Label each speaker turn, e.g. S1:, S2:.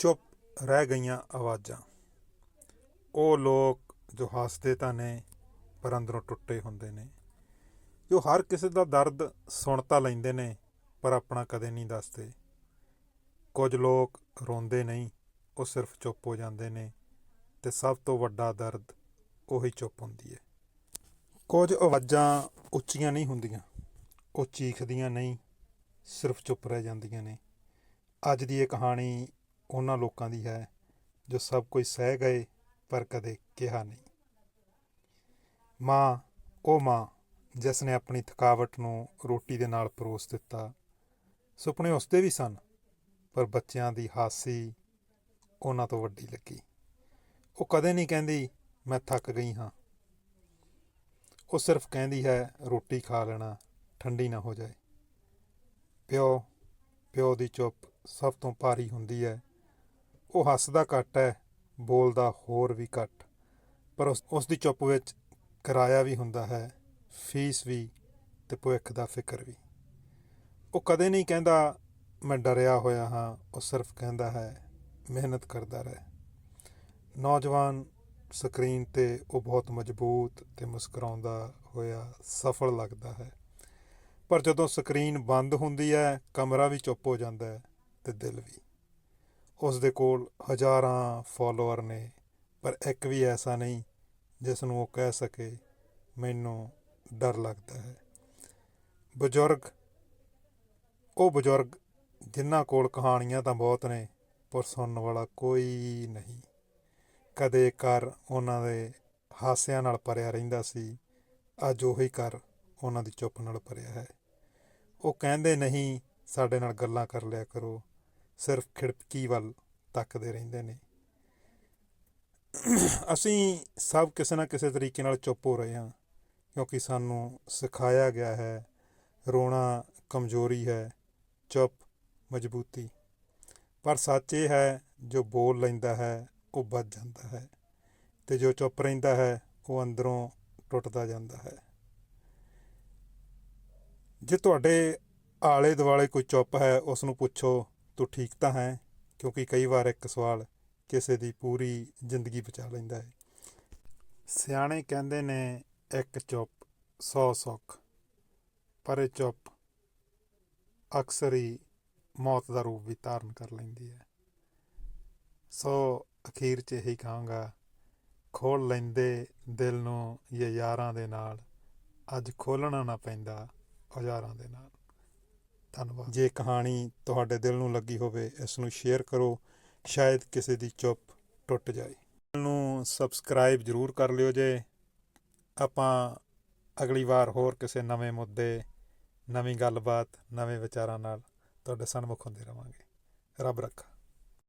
S1: ਚੁੱਪ ਰਹਿ ਗਈਆਂ ਆਵਾਜ਼ਾਂ। ਉਹ ਲੋਕ ਜੋ ਹੱਸਦੇ ਤਾਂ ਨੇ, ਪਰ ਅੰਦਰੋਂ ਟੁੱਟੇ ਹੁੰਦੇ ਨੇ। ਜੋ ਹਰ ਕਿਸੇ ਦਾ ਦਰਦ ਸੁਣ ਤਾਂ ਲੈਂਦੇ ਨੇ, ਪਰ ਆਪਣਾ ਕਦੇ ਨਹੀਂ ਦੱਸਦੇ। ਕੁਝ ਲੋਕ ਰੋਂਦੇ ਨਹੀਂ, ਉਹ ਸਿਰਫ ਚੁੱਪ ਹੋ ਜਾਂਦੇ ਨੇ ਤੇ ਸਭ ਤੋਂ ਵੱਡਾ ਦਰਦ ਉਹੀ ਚੁੱਪ ਹੁੰਦੀ ਹੈ। ਕੁਝ ਆਵਾਜ਼ਾਂ ਉੱਚੀਆਂ ਨਹੀਂ ਹੁੰਦੀਆਂ, ਉਹ ਚੀਖਦੀਆਂ ਨਹੀਂ, ਸਿਰਫ ਚੁੱਪ ਰਹਿ ਜਾਂਦੀਆਂ ਨੇ। ਅੱਜ ਦੀ ਇਹ ਕਹਾਣੀ ਉਹਨਾਂ ਲੋਕਾਂ ਦੀ ਹੈ, ਜੋ ਸਭ ਕੁਝ ਸਹਿ ਗਏ ਪਰ ਕਦੇ ਕਿਹਾ ਨਹੀਂ। ਮਾਂ, ਉਹ ਮਾਂ, ਜਿਸ ਨੇ ਆਪਣੀ ਥਕਾਵਟ ਨੂੰ ਰੋਟੀ ਦੇ ਨਾਲ ਪਰੋਸ ਦਿੱਤਾ, ਸੁਪਨੇ ਉਸਦੇ ਵੀ ਸਨ, ਪਰ ਬੱਚਿਆਂ ਦੀ ਹਾਸੀ ਉਹਨਾਂ ਤੋਂ ਵੱਡੀ ਲੱਗੀ। ਉਹ ਕਦੇ ਨਹੀਂ ਕਹਿੰਦੀ, ਮੈਂ ਥੱਕ ਗਈ ਹਾਂ। ਉਹ ਸਿਰਫ ਕਹਿੰਦੀ ਹੈ, ਰੋਟੀ ਖਾ ਲੈਣਾ, ਠੰਡੀ ਨਾ ਹੋ ਜਾਏ। ਪਿਓ ਪਿਓ ਦੀ ਚੁੱਪ ਸਭ ਤੋਂ ਭਾਰੀ ਹੁੰਦੀ ਹੈ। ਉਹ ਹੱਸਦਾ ਘੱਟ ਹੈ, ਬੋਲਦਾ ਹੋਰ ਵੀ ਘੱਟ। ਪਰ ਉਸ ਉਸ ਦੀ ਚੁੱਪ ਵਿੱਚ ਕਿਰਾਇਆ ਵੀ ਹੁੰਦਾ ਹੈ, ਫੀਸ ਵੀ ਤੇ ਭਵਿੱਖ ਦਾ ਫਿਕਰ ਵੀ। ਉਹ ਕਦੇ ਨਹੀਂ ਕਹਿੰਦਾ, ਮੈਂ ਡਰਿਆ ਹੋਇਆ ਹਾਂ। ਉਹ ਸਿਰਫ ਕਹਿੰਦਾ ਹੈ, ਮਿਹਨਤ ਕਰਦਾ ਰਹਿ। ਨੌਜਵਾਨ ਸਕਰੀਨ ਤੇ ਉਹ ਬਹੁਤ ਮਜ਼ਬੂਤ ਤੇ ਮੁਸਕਰਾਉਂਦਾ ਹੋਇਆ ਸਫਲ ਲੱਗਦਾ ਹੈ। ਪਰ ਜਦੋਂ ਸਕਰੀਨ ਬੰਦ ਹੁੰਦੀ ਹੈ, ਕਮਰਾ ਵੀ ਚੁੱਪ ਹੋ ਜਾਂਦਾ ਹੈ ਤੇ ਦਿਲ ਵੀ। ਉਸ ਦੇ ਕੋਲ ਹਜ਼ਾਰਾਂ ਫੋਲੋਅਰ ਨੇ, ਪਰ ਇੱਕ ਵੀ ਐਸਾ ਨਹੀਂ ਜਿਸ ਨੂੰ ਉਹ ਕਹਿ ਸਕੇ, ਮੈਨੂੰ ਡਰ ਲੱਗਦਾ ਹੈ। ਬਜ਼ੁਰਗ, ਉਹ ਬਜ਼ੁਰਗ ਜਿਨ੍ਹਾਂ ਕੋਲ ਕਹਾਣੀਆਂ ਤਾਂ ਬਹੁਤ ਨੇ, ਪਰ ਸੁਣਨ ਵਾਲਾ ਕੋਈ ਨਹੀਂ। ਕਦੇ ਘਰ ਉਹਨਾਂ ਦੇ ਹਾਸਿਆਂ ਨਾਲ ਭਰਿਆ ਰਹਿੰਦਾ ਸੀ, ਅੱਜ ਉਹੀ ਘਰ ਉਹਨਾਂ ਦੀ ਚੁੱਪ ਨਾਲ ਭਰਿਆ ਹੈ। ਉਹ ਕਹਿੰਦੇ ਨਹੀਂ, ਸਾਡੇ ਨਾਲ ਗੱਲਾਂ ਕਰ ਲਿਆ ਕਰੋ। ਸਿਰਫ ਖਿੜਕੀ ਵੱਲ ਤੱਕਦੇ ਰਹਿੰਦੇ ਨੇ। ਅਸੀਂ ਸਭ ਕਿਸੇ ਨਾ ਕਿਸੇ ਤਰੀਕੇ ਨਾਲ ਚੁੱਪ ਹੋ ਰਹੇ ਹਾਂ, ਕਿਉਂਕਿ ਸਾਨੂੰ ਸਿਖਾਇਆ ਗਿਆ ਹੈ, ਰੋਣਾ ਕਮਜ਼ੋਰੀ ਹੈ, ਚੁੱਪ ਮਜ਼ਬੂਤੀ। ਪਰ ਸੱਚ ਇਹ ਹੈ, ਜੋ ਬੋਲ ਲੈਂਦਾ ਹੈ, ਉਹ ਵੱਜ ਜਾਂਦਾ ਹੈ ਤੇ ਜੋ ਚੁੱਪ ਰਹਿੰਦਾ ਹੈ, ਉਹ ਅੰਦਰੋਂ ਟੁੱਟਦਾ ਜਾਂਦਾ ਹੈ। ਜੇ ਤੁਹਾਡੇ ਆਲੇ ਦੁਆਲੇ ਕੋਈ ਚੁੱਪ ਹੈ, ਉਸ ਨੂੰ ਪੁੱਛੋ ਤੂੰ ਠੀਕ ਤਾਂ ਹੈ? ਕਿਉਂਕਿ ਕਈ ਵਾਰ ਇੱਕ ਸਵਾਲ ਕਿਸੇ ਦੀ ਪੂਰੀ ਜ਼ਿੰਦਗੀ ਬਚਾ ਲੈਂਦਾ ਹੈ। ਸਿਆਣੇ ਕਹਿੰਦੇ ਨੇ, ਇੱਕ ਚੁੱਪ 100 ਸੁੱਖ, ਪਰ ਇਹ ਚੁੱਪ ਅਕਸਰ ਹੀ ਮੌਤ ਦਾ ਰੂਪ ਵੀ ਧਾਰਨ ਕਰ ਲੈਂਦੀ ਹੈ। ਸੋ ਅਖੀਰ 'ਚ ਇਹੀ ਕਹਾਂਗਾ ਖੋਲ ਲੈਂਦੇ ਦਿਲ ਨੂੰ ਇਹ ਯਾਰਾਂ ਦੇ ਨਾਲ, ਅੱਜ ਖੋਲਣਾ ਨਾ ਪੈਂਦਾ ਔਜ਼ਾਰਾਂ ਦੇ ਨਾਲ। ਧੰਨਵਾਦ। ਜੇ ਕਹਾਣੀ ਤੁਹਾਡੇ ਦਿਲ ਨੂੰ ਲੱਗੀ ਹੋਵੇ, ਇਸ ਨੂੰ ਸ਼ੇਅਰ ਕਰੋ। ਸ਼ਾਇਦ ਕਿਸੇ ਦੀ ਚੁੱਪ ਟੁੱਟ ਜਾਏ। ਨੂੰ ਸਬਸਕ੍ਰਾਈਬ ਜ਼ਰੂਰ ਕਰ ਲਿਓ ਜੇ। ਆਪਾਂ ਅਗਲੀ ਵਾਰ ਹੋਰ ਕਿਸੇ ਨਵੇਂ ਮੁੱਦੇ, ਨਵੀਂ ਗੱਲਬਾਤ, ਨਵੇਂ ਵਿਚਾਰਾਂ ਨਾਲ ਤੁਹਾਡੇ ਸਨਮੁਖ ਹੁੰਦੇ ਰਵਾਂਗੇ। ਰੱਬ ਰੱਖਾ।